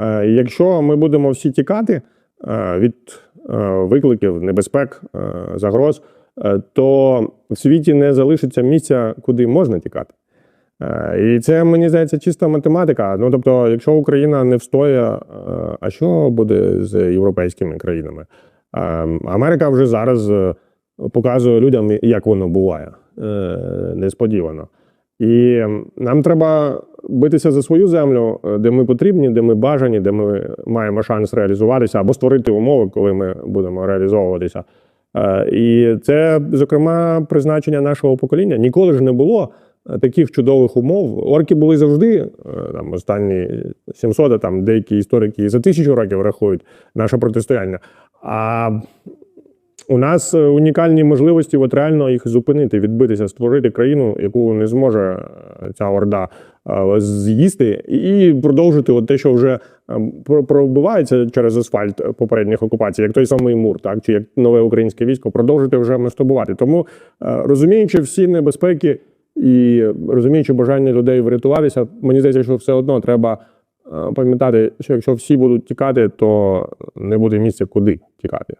Е, Якщо ми будемо всі тікати е, від е, викликів, небезпек, загроз, то в світі не залишиться місця, куди можна тікати. І це мені здається чиста математика. Ну тобто, якщо Україна не встоє, а що буде з європейськими країнами? Америка вже зараз показує людям, як воно буває несподівано. І нам треба битися за свою землю, е, де ми потрібні, де ми бажані, де ми маємо шанс реалізуватися або створити умови, коли ми будемо реалізовуватися. Е, І це, зокрема, призначення нашого покоління. Ніколи ж не було е, таких чудових умов. Орки були завжди там останні 700, а там деякі історики за тисячу років рахують наше протистояння. А у нас е, унікальні можливості от реально їх зупинити, відбитися, створити країну, яку не зможе е, ця орда е, з'їсти, і продовжити от те, що вже пробивається через асфальт попередніх окупацій, як той самий мур, так чи як нове українське військо, продовжити вже мастурбувати. Тому розуміючи всі небезпеки і розуміючи бажання людей врятуватися, мені здається, що все одно треба пам'ятати, що якщо всі будуть тікати, то не буде місця, куди тікати.